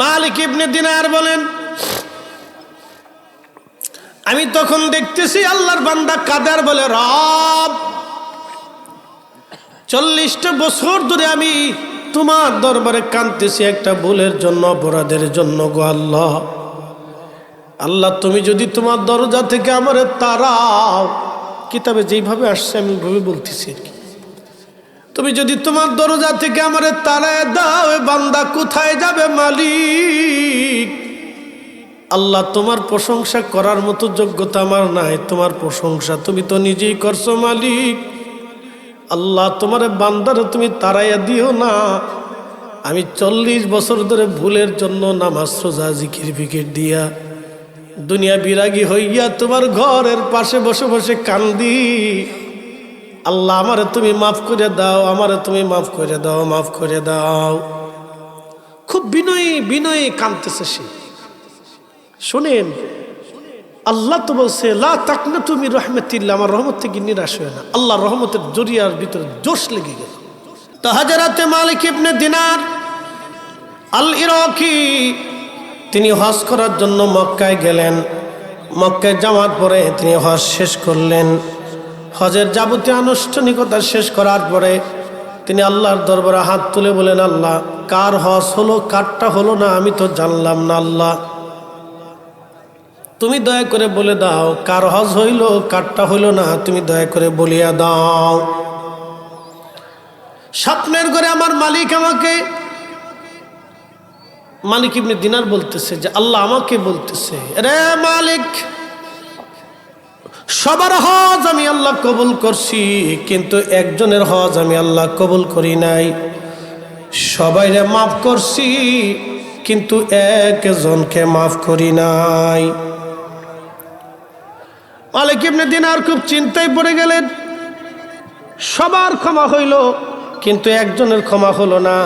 মালিক ইবনে দিনার বলেন, আমি তখন দেখতেছি আল্লাহর বান্দা কাদার বলে, রব, চল্লিশটা বছর ধরে আমি তোমার দরবারে কাঁদতেছি একটা ভুলের জন্য, অপরাধের জন্য গো আল্লাহ। আল্লাহ, তুমি যদি তোমার দরজা থেকে আমার তারাও কিতাবে যেইভাবে আসছে আমি ওইভাবে বলতেছি আর কি। তুমি যদি তোমার দরজা থেকে আমার তারায় দাও বান্দা কোথায় যাবে মালিক? আল্লাহ তোমার প্রশংসা করার মতো যোগ্যতা আমার নাই, তোমার প্রশংসা তুমি তো নিজেই করছ মালিক। আল্লাহ তোমার বান্দারে তুমি তারাইয়া দিও না। আমি চল্লিশ বছর ধরে ভুলের জন্য নামাজ সোজা জিকির, ফিকির দিয়া দুনিয়া বিরাগী হইয়া তোমার ঘরের পাশে বসে বসে কান্দি। আল্লাহ আমারে তুমি মাফ করে দাও, আমারে তুমি মাফ করে দাও, মাফ করে দাও। খুব বিনয়ী বিনয়ী কাঁদতেছে সে। শোনেন, আল্লাহ তো বলছে, লা তাকনা তুমি রহমতিল্লা আমার রহমত থেকে নিরাশ হয় না। আল্লাহ রহমতের জরিয়ার ভিতরে জোশ লেগে গেল। তো হাজারাতে মালিক ইবনে দিনার আল ইরাকি তিনি হজ করার জন্য মক্কায় গেলেন। মক্কায় যাওয়ার পরে তিনি হজ শেষ করলেন। হজের যাবতীয় আনুষ্ঠানিকতা শেষ করার পরে তিনি আল্লাহর দরবারে হাত তুলে বলেন, আল্লাহ, কার হজ হলো, কারটা হলো না, আমি তো জানলাম না, আল্লাহ। তুমি দয়া করে বলে দাও, কার হজ হইল, কারটা হইল না, তুমি দয়া করে বলিয়া দাও। স্বপ্নের করে আমার মালিক আমাকে, মালিক ইবনে দিনার বলতেছে যে, আল্লাহ আমাকে বলতেছে রে মালিক সবার হজ আমি আল্লাহ কবুল করছি, কিন্তু একজনের হজ আমি আল্লাহ কবুল করি নাই। সবাইরে মাফ করছি, কিন্তু একজনকে মাফ করি নাই। মালিক ইবনে দিনার খুব চিন্তায় পড়ে গেলেন। সবার ক্ষমা হইল, কিন্তু একজনের ক্ষমা হলো না।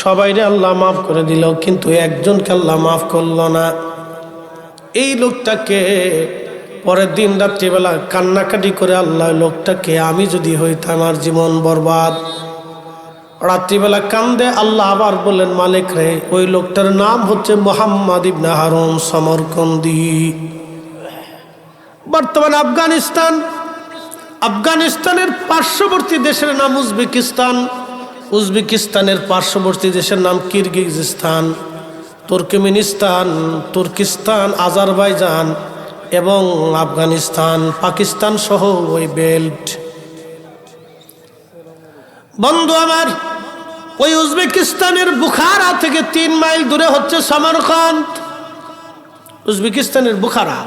সবাইরে আল্লাহ মাফ করে দিল, কিন্তু একজনকে আল্লাহ মাফ করল না। এই লোকটাকে পরের দিন রাত্রিবেলা কান্নাকাটি করে আল্লাহ, লোকটাকে আমি যদি হইতাম আমার জীবন বরবাদ। রাত্রিবেলা কান্দে আল্লাহ আবার বললেন, মালিক রে, ওই লোকটার নাম হচ্ছে মোহাম্মদ ইবনে হারুন সমরকন্দি। বর্তমান আফগানিস্তান, আফগানিস্তানের পার্শ্ববর্তী দেশের নাম উজবেকিস্তান। উজবেকিস্তানের পার্শ্ববর্তী দেশের নাম কিরগিজস্তান, তুর্কমেনিস্তান, তুর্কিস্তান, আজারবাইজান এবং আফগানিস্তান, পাকিস্তান সহ ওই বেল্ট। বন্ধু আমার, ওই উজবেকিস্তানের বুখারা থেকে তিন মাইল দূরে হচ্ছে সমরকান্ত উজবেকিস্তানের বুখারা।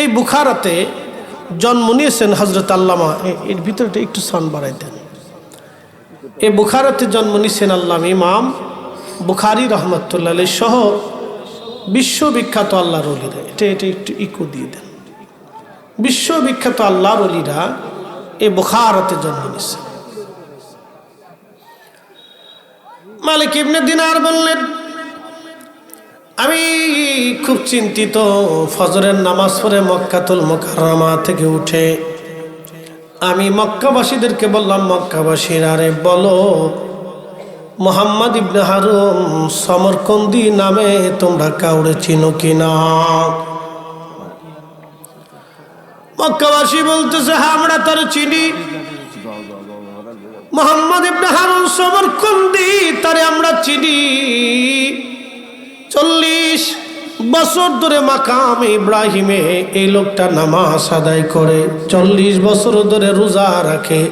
এই বুখারাতে জন্ম নিয়েছেন হজরত আল্লামা এর ভিতরটা একটু সান বাড়াই দেন। এই বুখারাতে জন্ম নিয়েছেন আল্লাম ইমাম বুখারি রহমতুল্লাহ সহ বিশ্ববিখ্যাত আল্লাহর অলিরা। এটা এটা একটু ইকো দিয়ে দেন। বিশ্ববিখ্যাত আল্লাহর অলিরা এই বুখারাতে জন্ম নিয়েছেন মালিক ইবনে দিনার বললেন, আমি খুব চিন্তিত, ফজরের নামাজ পড়ে মক্কাতুল মোকাররমা থেকে উঠে আমি মক্কাবাসীদেরকে বললাম, মক্কাবাসীর আরে বলো মোহাম্মদ ইবনে হারুন সমরকন্দি নামে তোমরা কাউরে চিনো কিনা? মক্কাবাসী বলতেছে হ্যাঁ আমরা তার চিনি। মোহাম্মদ ইবনে হারুন সমরকন্দি, তারে আমরা চিনি। চল্লিশ বছর ধরে মাকাম ইব্রাহিমে এই লোকটা নামাজ আদায় করে, চল্লিশ বছর ধরে রোজা রাখে।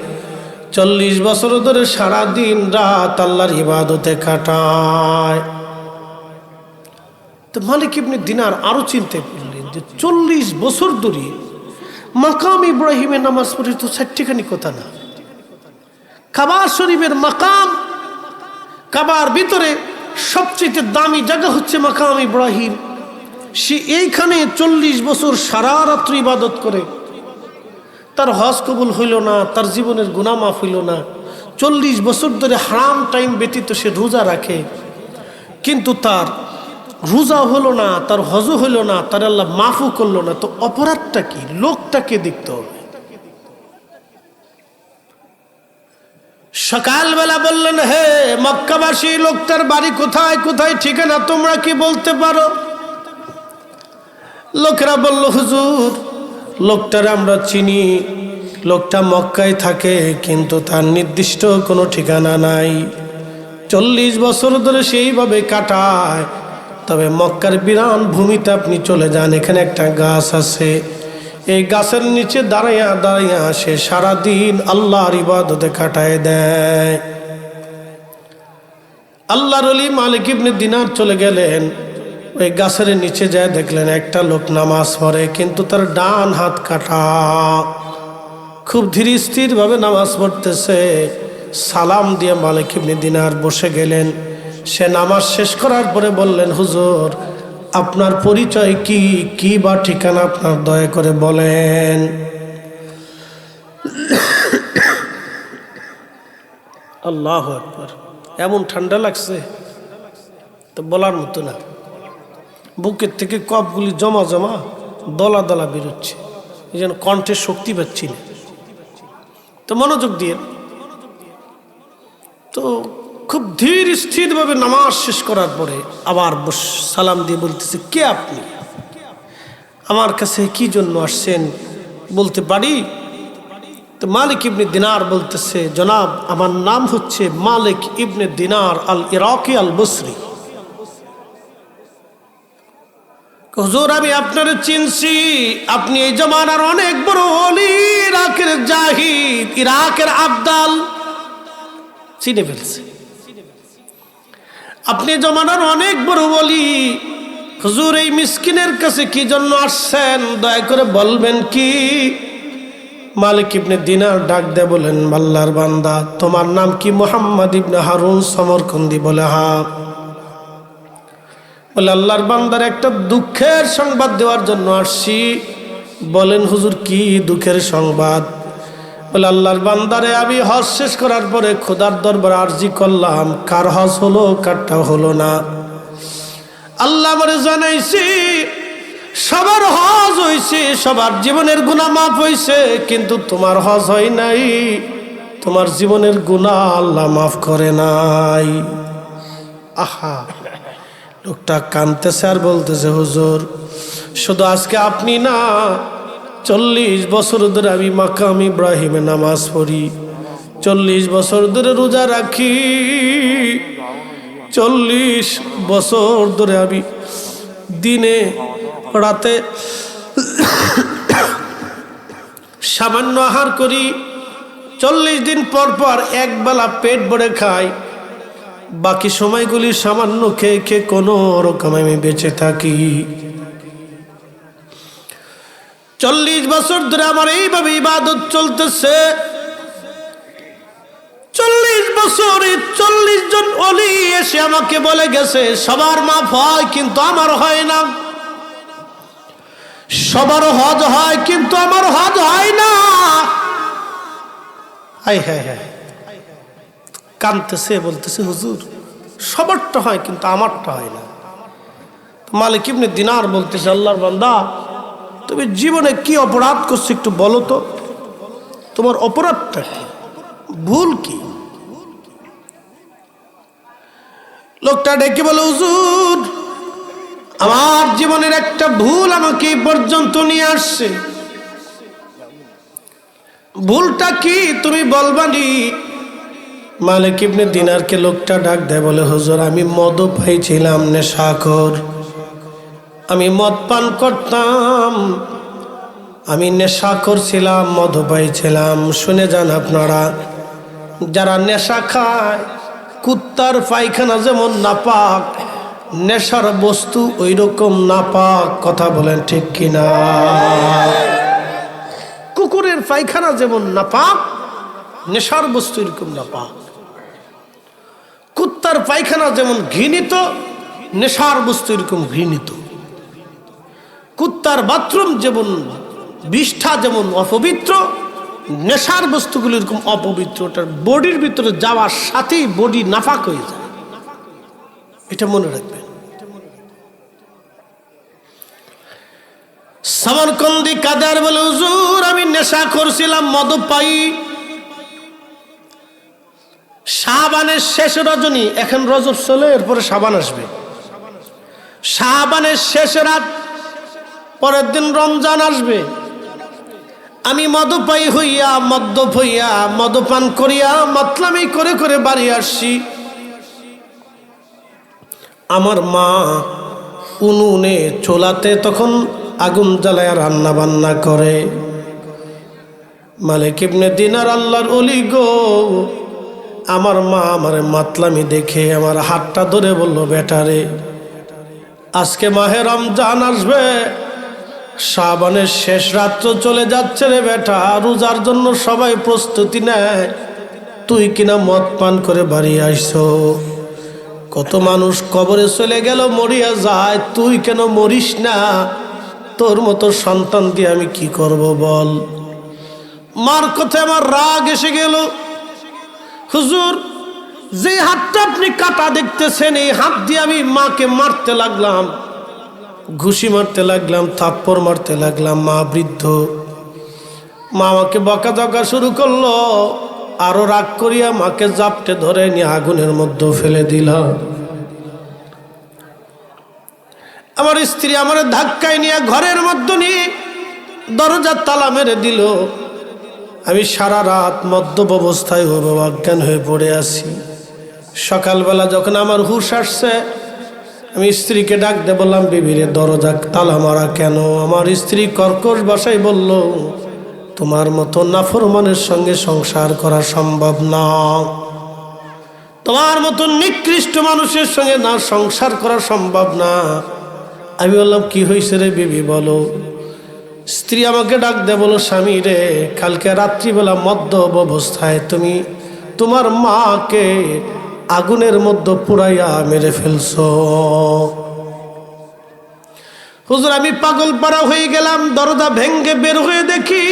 চল্লিশ বছর ধরে সারা দিন রাত আল্লাহর ইবাদতে কাটায়। তো মালিক ইবনে দিনার আরও চিন্তায় পড়লেন যে চল্লিশ বছর ধরে মাকাম ইব্রাহিমে নামাজ পড়ে তো চারটিখানি কথা না। কাবার শরীফের মাকাম, কাবার ভিতরে সবচেয়ে দামি জায়গা হচ্ছে মাকাম ইব্রাহিম। সে এইখানে চল্লিশ বছর সারা রাত্র ইবাদত করে। তার হজ কবুল হইল না, তার জীবনের গুণা মাফ হইল না। চল্লিশ বছর ধরে হারাম টাইম ব্যতীত সে রোজা রাখে। কিন্তু তার রোজা হলো না, তার হজ হইল না, তার আল্লাহ মাফও করল না। তো অপরাধটা কি? লোকটাকে দেখতে হবে। সকালবেলা বললেন, হে মক্কাবাসী, লোকটার বাড়ি কোথায় কোথায় ঠিকানা তোমরা কি বলতে পারো? লোকেরা বলল, হুজুর লোকটার আমরা চিনি। লোকটা মক্কায় থাকে, কিন্তু তার নির্দিষ্ট কোনো ঠিকানা নাই। চল্লিশ বছর ধরে সেইভাবে কাটায়। তবে মক্কার বিরান ভূমিতে আপনি চলে যান, এখানে একটা গাছ আছে। এই গাছের নিচে দাঁড়াইয়া দাঁড়াইয়া সে সারাদিন আল্লাহর ইবাদতে কাটায় দেয়। আল্লাহর অলি মালিক ইবনে দিনার চলে গেলেন। ওই গাছের নিচে যায় দেখলেন একটা লোক নামাজ পড়ে, কিন্তু তার ডান হাত কাটা। খুব ধীর স্থিরভাবে নামাজ পড়তেছে। সালাম দিয়ে মালিক ইবনে দিনার বসে গেলেন। সে নামাজ শেষ করার পরে বললেন, হুজুর, আপনার পরিচয় কি? কি বা ঠিকানা আপনার দয়া করে বলেন? আল্লাহ একবার এমন ঠান্ডা লাগছে, তো বলার মতো না। বুকের থেকে কপগুলি জমা জমা দলা দলা বেরোচ্ছে। এই যেন কণ্ঠে শক্তি পাচ্ছি না। তো মনোযোগ দিয়ে। তো খুব ধীর স্থিরভাবে নামাজ শেষ করার পরে আবার সালাম দিয়ে বলতেছে, কে আপনি? আমার কাছে কি জন্য আসছেন? বলতে পারি। তো মালিক ইবনে দিনার বলতেছে, জনাব, আমার নাম হচ্ছে মালিক ইবনে দিনার আল ইরাকি আল বসরি হুজুর, আমি আপনার চিনছি। আপনি এই জমানার অনেক বড় অলি ইরাকের জাহিদ, ইরাকের আবদাল। চিনে ফেলছে। আপনি জমানার অনেক বড় বলি হুজুর, এই মিসকিনের কাছে কি জন্য আসছেন? দয়া করে বলবেন কি? মালিক ইবনে দিনার ডাক দে বলেন, মাল্লার বান্দা, তোমার নাম কি মোহাম্মদ ইবনে হারুন সমরকন্দি বলে? হা বলে, আল্লাহর বান্দার একটা দুঃখের সংবাদ দেওয়ার জন্য আসছি। বলেন, হুজুর, কি দুঃখের সংবাদ? বলে, আল্লাহর বান্দারে আমি হজ শেষ করার পরে খোদার দরবার আর্জি করলাম। কার হজ হলো কারটা হলো না। আল্লাহ আমারে জানাইছি, সবার হজ হয়েছে সবার জীবনের গুণা মাফ হয়েছে কিন্তু তোমার হজ হয় নাই। তোমার জীবনের গুণা আল্লাহ মাফ করে নাই। আহা। লোকটা কানতেছে আর বলতেছে, হুজুর, শুধু আজকে আপনি না, চল্লিশ বছর ধরে আমি মাকাম ইব্রাহিমে নামাজ পড়ি। চল্লিশ বছর ধরে রোজা রাখি। চল্লিশ বছর ধরে আমি দিনে, রাতে সামান্য আহার করি। চল্লিশ দিন পর পর একবেলা পেট ভরে খাই। বাকি সময়গুলি সামান্য খেয়ে খেয়ে কোনো রকম আমি বেঁচে থাকি। চল্লিশ বছর ধরে আমার এইভাবে ইবাদত চলতেছে। চল্লিশ বছরে চল্লিশ জন অলি এসে আমাকে বলে গেছে, সবার মাফ হয় কিন্তু আমার হয় না। সবার হজ হয় কিন্তু আমার হজ হয় না। হাই কানতেছে, বলতেছে, হুজুর, সবারটা হয় কিন্তু আমারটা হয় না। মালিক ইবনে দিনার বলতেছে, আল্লাহর বান্দা, তুমি জীবনে কি অপরাধ করছ একটু বলো তো? তোমার অপরাধটা কি? ভুল কি? লোকটা ডেকে বলে, হুজুর, আমার জীবনের একটা ভুল আমাকে পর্যন্ত নিয়ে আসছে। ভুলটা কি তুমি বলবানি মালিক ইবনে দিনারকে লোকটা ডাক দেয়, বলে, হুজুর, আমি মদ পাইছিলাম নেশাখর আমি মদ পান করতাম। আমি নেশা করছিলাম মদ পাইছিলাম। শুনে যান আপনারা, যারা নেশা খায়, কুত্তার পায়খানা যেমন নাপাক, নেশার বস্তু ওই রকম নাপাক, কথা বলেন ঠিক কিনা? কুকুরের পায়খানা যেমন নাপাক, নেশার বস্তু এরকম নাপাক। কুত্তার পায়খানা যেমন ঘৃণিত, নেশার বস্তু এরকম ঘৃণিত। কুত্তার বাথরুম যেমন বিষ্ঠা যেমন অপবিত্র, নেশার বস্তুগুলো এরকম অপবিত্র। ওটার বডির ভিতরে যাওয়ার সাথেই বডি নাফাক হয়ে যায়। এটা মনে রাখবেন। সামরকন্দি কাদার বলে, হুজুর, আমি নেশা করছিলাম, মদ পাই। শাহবানের শেষ রজনী, এখন রজব চলে, এরপরে সাবান আসবে। শাহবানের শেষ রাত, পরের দিন রমজান আসবে। আমি মদপাই হইয়া, মদ্যপ হইয়া, মদপান করিয়া, মতলামি করে করে বাড়ি আসছি। আমার মা উনুনে চোলাতে তখন আগুন জ্বালায় রান্না বান্না করে। মালিক ইবনে দিনার আল্লাহর অলি গো আমার মা আমার মাতলামি দেখে আমার হাতটা ধরে বলল বেটারে আজকে মাহে রমজান আসবে। শ্রাবণের শেষ রাত্র চলে যাচ্ছে রে বেটা, রোজার জন্য সবাই প্রস্তুতি নেয়। তুই কিনা মদ পান করে বাড়ি আইসো। কত মানুষ কবরে চলে গেল, মরিয়া যায়। তুই কেন মরিস না? তোর মতো সন্তান দিয়ে আমি কি করব বল? মার কথায় আমার রাগ এসে গেল। হুজুর, যে হাতটা আপনি কাটা দেখতেছেন, এই হাত দিয়ে আমি মাকে মারতে লাগলাম, ঘুষি মারতে লাগলাম, থাপ্পড় মারতে লাগলাম, মা বৃদ্ধ। মা আমাকে বকা দকা শুরু করল, আরও রাগ করিয়া মাকে জাপটে ধরে নিয়ে আগুনের মধ্যে ফেলে দিলাম আমার স্ত্রী আমার ধাক্কায় নিয়ে ঘরের মধ্যে নিয়ে দরজার তালা মেরে দিল। আমি সারা রাত মদ্যপ অবস্থায় হব অজ্ঞান হয়ে পড়ে আছি। সকালবেলা যখন আমার হুশ আসছে, আমি স্ত্রীকে ডাকতে বললাম, বিবিরে, দরজা তালা মারা কেন? আমার স্ত্রী কর্কশ বাসায় বলল, তোমার মতো নাফরমানের সঙ্গে সংসার করা সম্ভব না। তোমার মতো নিকৃষ্ট মানুষের সঙ্গে না সংসার করা সম্ভব না। আমি বললাম, কি হয়েছে রে বিবি, বলো। স্ত্রী আমাকে ডাক দে, বলো, স্বামী রে, কালকে রাত্রিবেলা মদ্য অবস্থায় তুমি তোমার মাকে আগুনের মধ্যে পুরাইয়া মেরে ফেলছ। হুজুর, আমি পাগল পাড়া হয়ে গেলাম, দরজা ভেঙ্গে বের হয়ে দেখি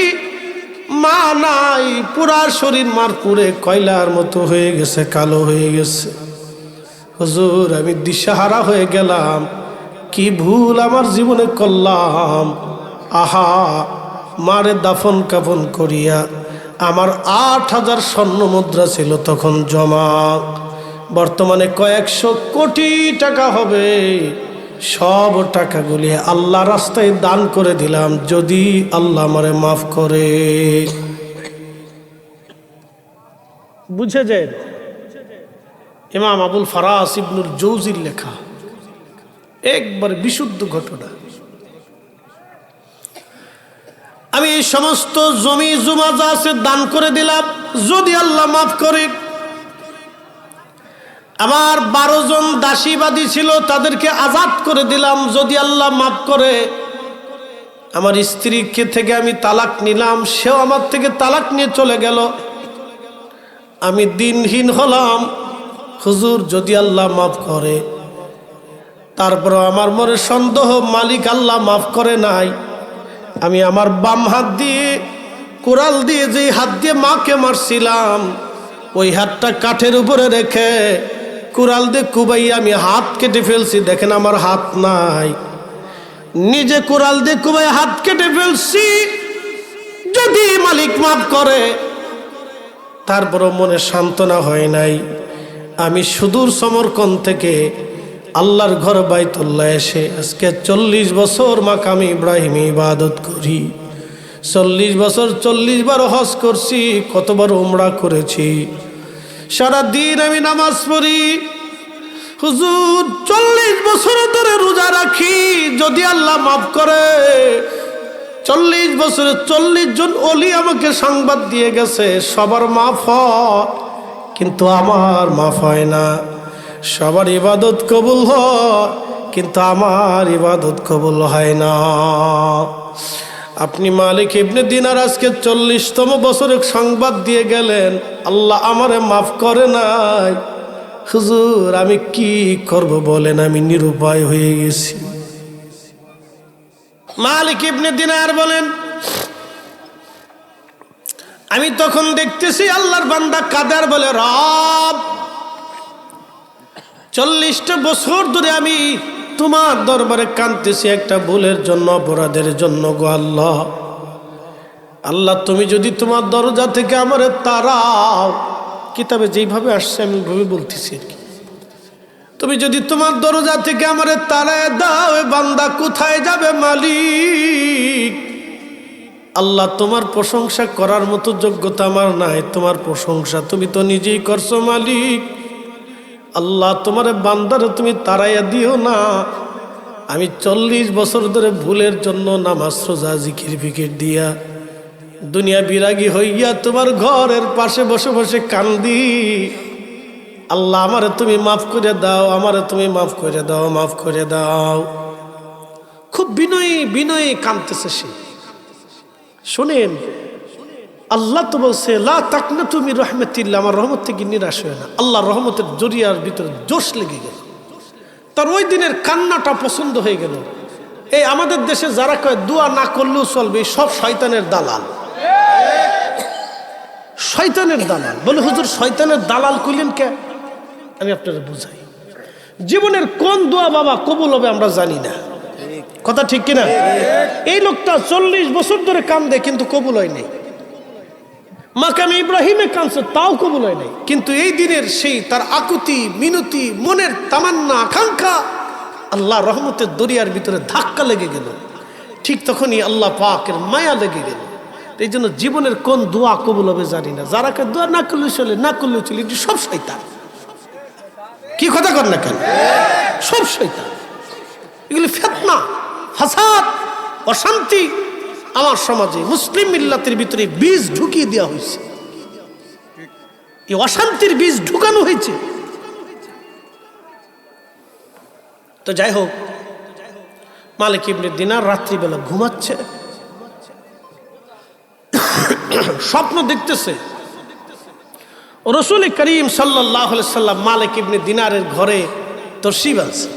মা নাই, পুরা শরীর মার পুরে কয়লার মতো হয়ে গেছে, কালো হয়ে গেছে। হুজুর, আমি দিশাহারা হয়ে গেলাম, কি ভুল আমার জীবনে করলাম। আহা, মারে দাফন কাফন করিয়া আমার আট হাজার স্বর্ণ মুদ্রা ছিল তখন জমা। বর্তমানে কয়েকশো কোটি টাকা হবে। সব টাকা টাকাগুলি আল্লাহ রাস্তায় দান করে দিলাম, যদি আল্লাহ আমারে মাফ করে। বুঝে যায়? ইমাম আবুল ফারাস ইবনুল জৌজির লেখা। একবার বিশুদ্ধ ঘটনা। আমি এই সমস্ত জমি জমা যা আছে দান করে দিলাম, যদি আল্লাহ মাফ করে। আমার বারো জন দাসীবাদী ছিল, তাদেরকে আজাদ করে দিলাম, যদি আল্লাহ মাফ করে। আমার স্ত্রীকে থেকে আমি তালাক নিলাম, সেও আমার থেকে তালাক নিয়ে চলে গেল। আমি দিনহীন হলাম, হুজুর, যদি আল্লাহ মাফ করে। তারপর আমার মনে সন্দেহ, মালিক আল্লাহ মাফ করে নাই। আমি আমার বাম হাত দিয়ে কোরাল দিয়ে যে হাত দিয়ে মাকে মারছিলাম, ওই হাতটা কাঠের উপরে রেখে কুড়াল দিয়ে কুবাই আমি হাত কেটে ফেলছি। দেখেন আমার হাত নাই। নিজে কুড়াল দিয়ে কুবাই হাত কেটে ফেলছি। যদি মালিক মাফ করে, তারপরও মনে সান্ত্বনা হয় নাই। আমি সুদূর সমরকন থেকে আল্লাহর ঘর বাইতুল্লাহ এসে আজকে চল্লিশ বছর মাকামি ইব্রাহিম ইবাদত করি। চল্লিশ বছর, চল্লিশ বার হজ করছি কতবার উমরা করেছি। সারা দিন আমি নামাজ পড়ি। হুজুর, চল্লিশ বছর ধরে রোজা রাখি, যদি আল্লাহ মাফ করে। চল্লিশ বছরে চল্লিশ জন অলি আমাকে সংবাদ দিয়ে গেছে, সবার মাফ হয়, কিন্তু আমার মাফ হয় না। সবার ইবাদত কবুল হয়, কিন্তু আমার ইবাদত কবুল হয় না। আপনি মালিক ইবনে দিনার আজকে চল্লিশতম বছরে সংবাদ দিয়ে গেলেন, আল্লাহ আমারে মাফ করে নাই। হুজুর, আমি কি করব বলেন, আমি নিরুপায় হয়ে গেছি। মালিক ইবনে দিনার বলেন, আমি তখন দেখতেছি আল্লাহর বান্দা কাদার বলে, রব চল্লিশটা বছর ধরে আমি তোমার দরবারে কাঁদতেছি একটা ভুলের জন্য, অপরাধের জন্য গো আল্লাহ। আল্লাহ, তুমি যদি তোমার দরজা থেকে আমার তারাও কিতাবে যেইভাবে আসছে আমি ওইভাবে বলতেছি আর কি। তুমি যদি তোমার দরজা থেকে আমার তারায় দাও বান্দা কোথায় যাবে মালিক? আল্লাহ, তোমার প্রশংসা করার মতো যোগ্যতা আমার নাই, তোমার প্রশংসা তুমি তো নিজেই করছ মালিক। আল্লাহ তোমার বান্দারে তুমি তারাইয়া দিও না। আমি চল্লিশ বছর ধরে ভুলের জন্য নামাজ, রোজা, জিকির, ফিকির দিয়া দুনিয়া বিরাগী হইয়া তোমার ঘরের পাশে বসে বসে কান্দি। আল্লাহ আমারে তুমি মাফ করে দাও, আমারে তুমি মাফ করে দাও, মাফ করে দাও। খুব বিনয়ী বিনয়ী কাঁদতেছে সে। শোনেন আল্লাহ তো বলছে, লা তাকনা তুমি রহমতিল্লা আমার রহমত থেকে নিরাশ হয় না। আল্লাহ রহমতের জরিয়ার ভিতরে জোশ লেগে গেল। তার ওই দিনের কান্নাটা পছন্দ হয়ে গেল। এই আমাদের দেশে যারা কয়, দোয়া না করলেও চলবে সব শয়তানের দালাল। শয়তানের দালাল। বলে, হুজুর, শয়তানের দালাল কইলেন কে? আমি আপনারা বুঝাই। জীবনের কোন দোয়া বাবা কবুল হবে আমরা জানি না। কথা ঠিক কিনা? এই লোকটা চল্লিশ বছর ধরে কান্দে, কিন্তু কবুল হয় নাই মাকামে ইব্রাহিমে কাঁদছে তাও কবুল হয় নাই। কিন্তু এই দিনের সেই তার আকুতি, মিনতি, মনের তামান্না, আকাঙ্ক্ষা আল্লাহ রহমতের দরিয়ার ভিতরে ধাক্কা লেগে গেল। ঠিক তখনই আল্লাহ পাকের মায়া লেগে গেল। এই জন্য জীবনের কোন দোয়া কবুল হবে জানি না। যারা কে দোয়া না করলে চলে, না করলে চলে এটি সব শৈতান কি কথা কর না কেন? সব শৈতান এগুলি ফেতনা, ফাসাদ, অশান্তি আমার সমাজে মুসলিম মিল্লাতের ভিতরে বীজ ঢুকিয়ে দেওয়া হয়েছে। এই অশান্তির বীজ ঢুকানো হয়েছে। তো যাই হোক, মালিক ইবনে দিনার রাত্রিবেলা ঘুমাচ্ছে। স্বপ্ন দেখতেছে। রসুল করিম সাল্লাহ সাল্লাম মালিক ইবনে দিনারের ঘরে তসিব আছে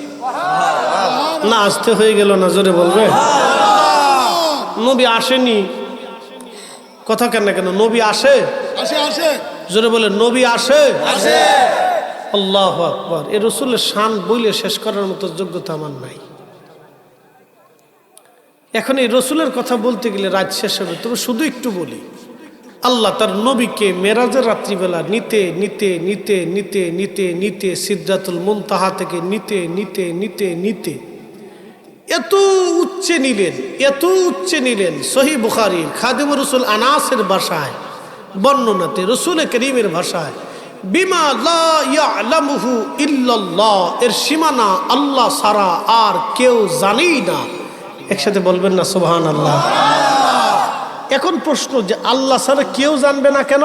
না আসতে হয়ে গেল না জোরে বলবে? নবী আসেনি। কথা কেন কেন? নবী আসে? আসে আসে। জোরে বলে নবী আসে? আসে। আল্লাহ আকবর। এ রসুলের শান বইলে শেষ করার মতো যোগ্যতা আমার নাই। এখন এই রসুলের কথা বলতে গেলে রাত শেষ হবে তবে শুধু একটু বলি। আল্লাহ তার নবীকে মেরাজের রাত্রিবেলা নিতে নিতে নিতে নিতে নিতে নিতে সিদ্ধাতুল মুনতাহা থেকে নিতে নিতে নিতে নিতে এত উচ্চে নিলেন, এত উচ্চে নিলেন। সহি বুখারির খাদিম রসুল আনাসের ভাষায়, বর্ণনাতে, রসুল করিমের ভাষায়, বিমা লা ইয়ালামুহু ইল্লাল্লাহ, এর সীমানা আল্লাহ সারা আর কেউ জানেই না। একসাথে বলবেন না সুবহান আল্লাহ এখন প্রশ্ন যে আল্লাহ ছাড়া কেউ জানবে না কেন?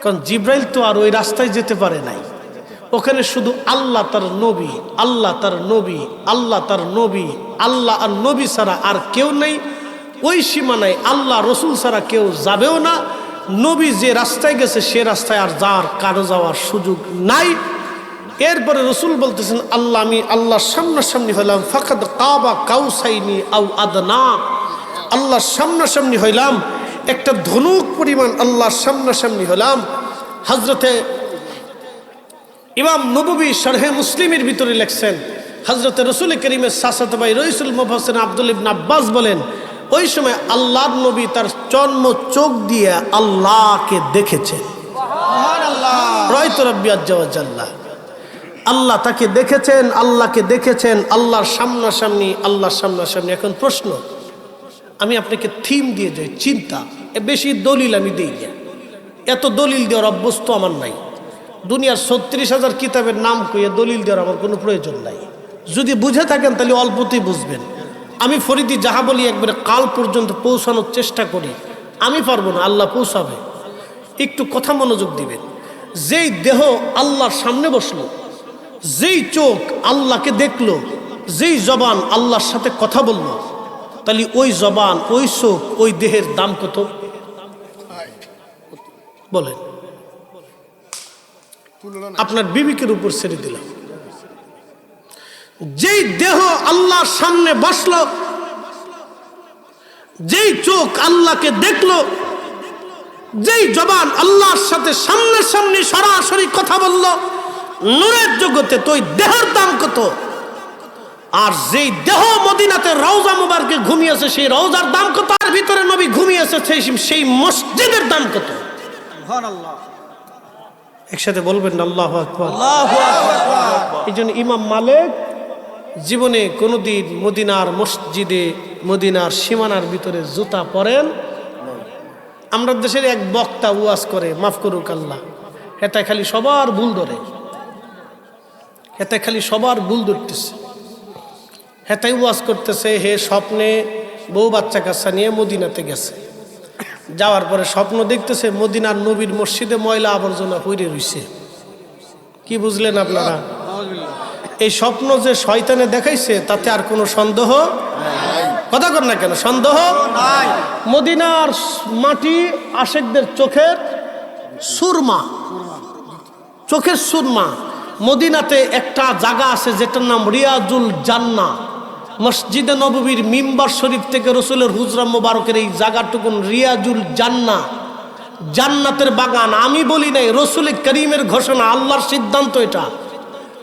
কারণ জিব্রাইল তো আর ওই রাস্তায় যেতে পারে নাই। ওখানে শুধু আল্লাহ তার নবী, আল্লাহ তার নবী, আল্লাহ তার নবী, আল্লাহ আর নবী ছাড়া আর কেউ নেই। ওই সীমানায় আল্লাহ রসুল ছাড়া কেউ যাবেও না। নবী যে রাস্তায় গেছে সে রাস্তায় আর যার কারও যাওয়ার সুযোগ নাই। এরপরে রসুল বলতেছেন, আল্লাহ, আমি আল্লাহর সামনাসামনি হইলাম। ফাকাদ কাবা কাউসাইনি আউ আদনা। আল্লাহর সামনাসামনি হইলাম। একটা ধনুক পরিমাণ আল্লাহর সামনাসামনি হলাম হজরতে ইমাম নবী শরহে মুসলিমের ভিতরে লেখছেন হজরত রসুল করিমের সাসাত ভাই রইসুল মোহাসেন আব্দুল ইবন আব্বাস বলেন ওই সময় আল্লাহর নবী তার জন্ম চোখ দিয়ে আল্লাহকে দেখেছেন। আল্লাহ তাকে দেখেছেন আল্লাহকে দেখেছেন আল্লাহর সামনাসামনি আল্লাহর সামনাসামনি। এখন প্রশ্ন আমি আপনাকে থিম দিয়ে যাই চিন্তা। এ বেশি দলিল আমি দিই না। এত দলিল দেওয়ার অভ্যস্ত আমার নাই। দুনিয়ার ছত্রিশ হাজার কিতাবের নাম কইয়ে দলিল দেওয়ার আমার কোনো প্রয়োজন নাই। যদি বুঝে থাকেন, তাহলে অল্পতেই বুঝবেন। আমি ফরিদি যাহা বলি একবারে কাল পর্যন্ত পৌঁছানোর চেষ্টা করি। আমি পারব না, আল্লাহ পৌঁছাবে। একটু কথা মনোযোগ দিবেন। যেই দেহ আল্লাহর সামনে বসল, যেই চোখ আল্লাহকে দেখল, যেই জবান আল্লাহর সাথে কথা বলল, তাহলে ওই জবান, ওই চোখ, ওই দেহের দাম কত? বলেন। আপনার বিবেকের উপর ছেড়ে দিলাম। যেই দেহ আল্লাহর সামনে বসল, যেই চোখ আল্লাহকে দেখল, যেই জবান আল্লাহর সাথে সামনে সামনে সরাসরি কথা বলল, নূরের জগতে তো দেহের দাম কত? আর যেই দেহ মদিনাতে রওজা মুবারকে ঘুমিয়েছে, সেই রওজার দাম কত? আর ভিতরে নবী ঘুমিয়েছে, সেই সেই মসজিদের দাম কত? একসাথে বলবেন আল্লাহ এই জন্য ইমাম মালিক জীবনে কোনোদিন মদিনার মসজিদে মদিনার সীমানার ভিতরে জুতা পরেন আমরা দেশের এক বক্তা উয়াজ করে মাফ করুক আল্লাহ হেতায় খালি সবার ভুল ধরে। হেতায় খালি সবার ভুল ধরতেছে। হেতাই ওয়াজ করতেছে হে স্বপ্নে বউ বাচ্চা কাচ্চা নিয়ে মদিনাতে গেছে। যাওয়ার পরে স্বপ্ন দেখতেছে মদিনার নবীর মসজিদে ময়লা আবর্জনা হইরে রইছে। কি বুঝলেন আপনারা? এই স্বপ্ন যে শয়তানে দেখাইছে, তাতে আর কোনো সন্দেহ কথা কর না কেন? সন্দেহ মদিনার মাটি আশেকদের চোখের সুরমা। চোখের সুরমা। মদিনাতে একটা জায়গা আছে যেটার নাম রিয়াজুল জান্না মসজিদে নববীর মিম্বার শরীফ থেকে রসুলের হুজরা মোবারকের এই জায়গাটুকুন রিয়াজুল জান্না জান্নাতের বাগান। আমি বলি নাই রসুল করিমের ঘোষণা আল্লাহর সিদ্ধান্ত এটা।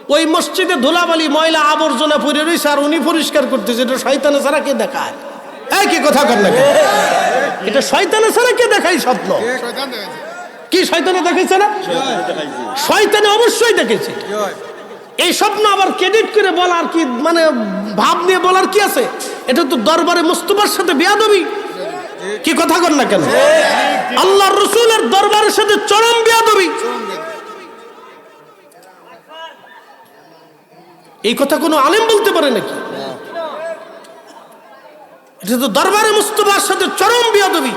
ওই মসজিদে ধুলাবালি ময়লা আবর্জনা পরে রয়েছে আর উনি পরিষ্কার করতেছে এটা শয়তানে ছাড়া কে দেখায়? কি কথা কর না এটা শয়তানে ছাড়া কে দেখায় স্বপ্ন? কি? শয়তানে দেখেছে না? শয়তানে অবশ্যই দেখেছে এই স্বপ্ন আবার ক্রেডিট করে বলার কি মানে ভাব নিয়ে বলার কি আছে? এটা তো দরবারে মুস্তফার সাথে বিয়াদবি। কি কথা কর না কেন? আল্লাহর রসুলের দরবারের সাথে চরম বিয়াদবি। এই কথা কোনো আলেম বলতে পারে নাকি? এটা তো দরবারে মুস্তফার সাথে চরম বিয়াদবি।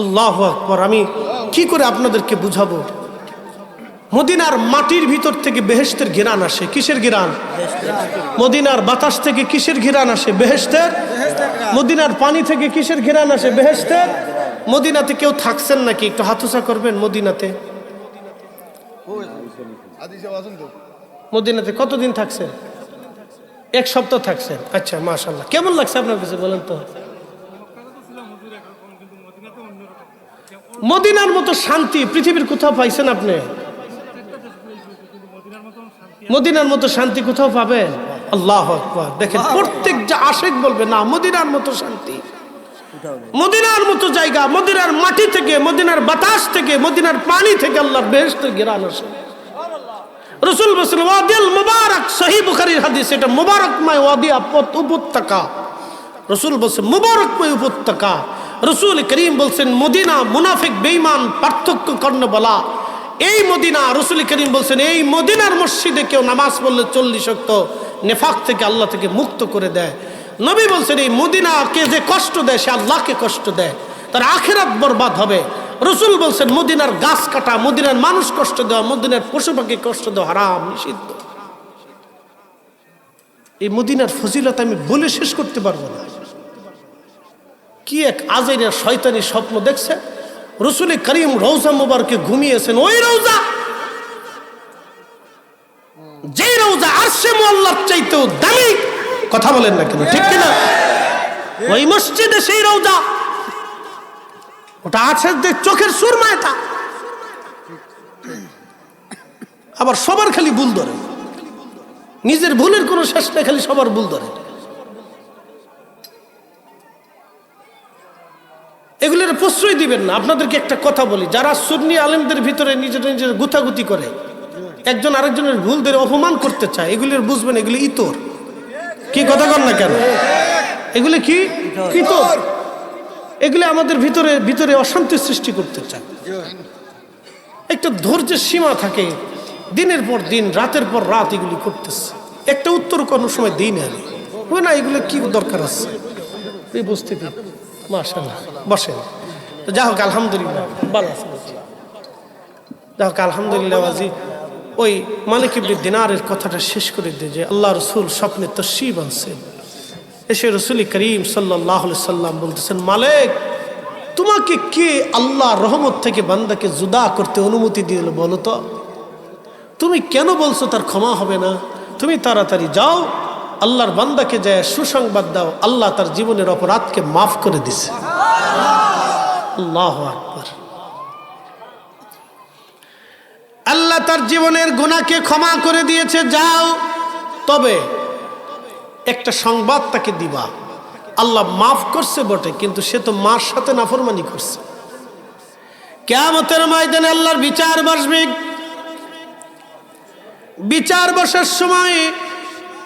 আল্লাহ আকবর আমি কি করে আপনাদেরকে বুঝাবো? মদিনার মাটির ভিতর থেকে বেহেস্তের ঘিরান আসে। কিসের ঘিরান? মদিনার বাতাস থেকে কিসের ঘিরান আসে? বেহেস্তের মদিনার পানি থেকে কিসের ঘিরান আসে? বেহেস্তের মদিনাতে কেউ থাকছেন নাকি? একটু হাতুসা করবেন মদিনাতে। মদিনাতে কতদিন থাকছেন এক সপ্তাহ থাকছেন আচ্ছা মাশাল্লাহ কেমন লাগছে আপনার কাছে, বলেন তো? মদিনার মতো শান্তি পৃথিবীর কোথাও পাইছেন আপনি? মদিনার মতো শান্তি কোথাও পাবেন আল্লাহ আকবার। দেখেন প্রত্যেক যা আশেক বলবে না মদিনার মতো শান্তি। মদিনার মতো জায়গা মদিনার মাটি থেকে মদিনার বাতাস থেকে মদিনার পানি থেকে আল্লাহর বেহেস্তের গেরান আসে। রসুল বলছেন ওয়াদিল মুবারক। সহি বুখারীর হাদিস এটা মুবারকময় ওয়াদিয়া পথ উপত্যকা। রসুল বলছেন মুবারকময় উপত্যকা। রসুল করিম বলছেন মদিনা মুনাফিক বেইমান পার্থক্য কর্ণ বলা এই মদিনা, রসুল করিম বলছেন, এই মদিনার মসজিদে কেউ নামাজ পড়লে চল্লিশ শক্ত নেফাক থেকে আল্লাহ থেকে মুক্ত করে দেয়। নবী বলছেন, এই মদিনাকে যে কষ্ট দেয়, সে আল্লাহকে কষ্ট দেয়। তার আখেরাত বরবাদ হবে। রসুল বলছেন, মদিনার গাছ কাটা, মদিনার মানুষ কষ্ট দেওয়া, মদিনার পশু পাখি কষ্ট দেওয়া হারাম, নিষিদ্ধ। এই মদিনার ফজিলত আমি বলে শেষ করতে পারব না। কি এক আজের শয়তানি স্বপ্ন দেখছে? রসুল করিম রৌজা মুবারকে ঘুমিয়েছেন। ওই রৌজা যে রৌজা আরশে মোল্লার চাইতেও দামি, কথা বলেন না কেন, ঠিক কিনা? ওই মসজিদে সেই রৌজা ওটা আছে যে চোখের সুরমা এটা। আবার সবার খালি ভুল ধরে। নিজের ভুলের কোনো শেষ নেই, খালি সবার ভুল ধরে এগুলোর প্রশ্রয় দিবেন না। আপনাদেরকে একটা কথা বলি, যারা সুন্নি আলেমদের ভিতরে নিজের নিজের গুতাগুতি করে, একজন আরেকজনের ভুল ধরে অপমান করতে চায়, এগুলির বুঝবেন, এগুলি ইতর। কি কথা কর না কেন? এগুলি কি? ইতর। এগুলি আমাদের ভিতরে ভিতরে অশান্তি সৃষ্টি করতে চায়। একটা ধৈর্যের সীমা থাকে, দিনের পর দিন, রাতের পর রাত এগুলি করতেছে। একটা উত্তর কোনো সময় দিই না আমি। না, এগুলো কি দরকার আছে? এই উপস্থিতি মাশাল্লাহ বসেন। তো যা হোক আলহামদুলিল্লাহ। ভালো আছে যা হোক আলহামদুলিল্লাহ আজি ওই মালিক ইবনে দিনারের কথাটা শেষ করে দিয়ে যে আল্লাহ রসুল স্বপ্নে তসিব আনছেন। এসে রসুল করিম সাল্লাহ সাল্লাম বলতেছেন মালিক তোমাকে কে আল্লাহ রহমত থেকে বান্দাকে জুদা করতে অনুমতি দিল বলো তো? তুমি কেন বলছো তার ক্ষমা হবে না? তুমি তাড়াতাড়ি যাও আল্লাহর বান্দাকে যায় সুসংবাদ দাও আল্লাহ তার জীবনের অপরাধকে মাফ করে দিছে। আল্লাহ আকবার। আল্লাহ তার জীবনের গুণাকে ক্ষমা করে দিয়েছে, যাও, তবে একটা সংবাদ তাকে দিবা। আল্লাহ মাফ করছে বটে, কিন্তু সে তো মার সাথে নাফরমানি করছে। কেমতের ময়দানে আল্লাহর বিচার বসবে। বিচার বসার সময়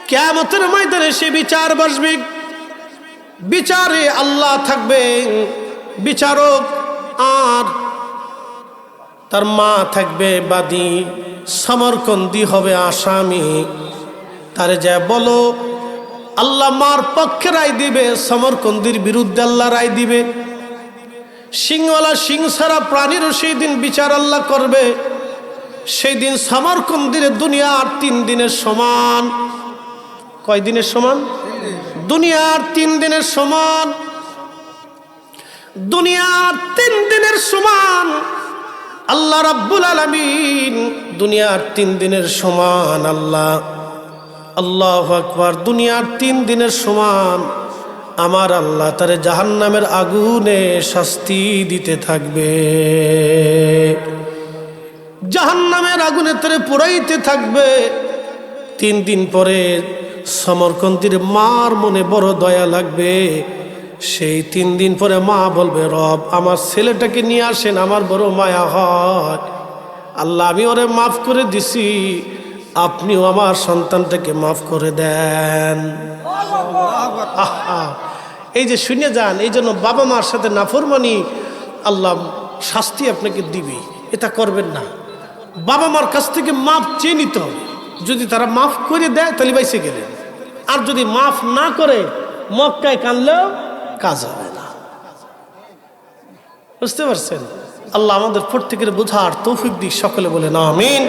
কেমতের ময়দানে সে বিচার বসবে। বিচারে আল্লাহ থাকবে বিচারক আর তার মা থাকবে বাদী, সমরকন্দি হবে আসামি। তারে যা বলো, আল্লাহ মার পক্ষে রায় দিবে, সমরকন্দির বিরুদ্ধে আল্লাহ রায় দিবে। সিংওয়ালা সিং ছাড়া প্রাণীরও সেই দিন বিচার আল্লাহ করবে। সেই দিন সমরকন্দির দুনিয়ার তিন দিনের সমান। কয় দিনের সমান? দুনিয়ার তিন দিনের সমান। দুনিয়ার তিন দিনের সমান। আল্লাহ রাব্বুল আলামিন দুনিয়ার তিন দিনের সমান আল্লাহ। আল্লাহ আকবার, দুনিয়ার তিন দিনের সমান। আমার আল্লাহ তারে জাহান্নামের আগুনে শাস্তি দিতে থাকবে। জাহান্নামের আগুনে তারে পোড়াইতে থাকবে। তিন দিন পরে সমরকন্দির মার মনে বড় দয়া লাগবে। সেই তিন দিন পরে মা বলবে, রব, আমার ছেলেটাকে নিয়ে আসেন, আমার বড় মায়া হয়। আল্লাহ, আমি ওরে মাফ করে দিছি। আপনিও আমার সন্তানটাকে মাফ করে দেন। এই যে শুনে যান, এই জন্য বাবা মার সাথে নাফরমানি, আল্লাহ শাস্তি আপনাকে দিবে। এটা করবেন না। বাবা মার কাছ থেকে মাফ চেয়ে নিতে যদি তারা মাফ করে দেয়, তাহলে বাইসে গেলেন। আর যদি মাফ না করে, মক্কায় কানলেও কাজ হবে না। বুঝতে পারছেন? আল্লাহ আমাদের প্রত্যেকের বোঝার তৌফিক দিক সকলে বলে না আমিন।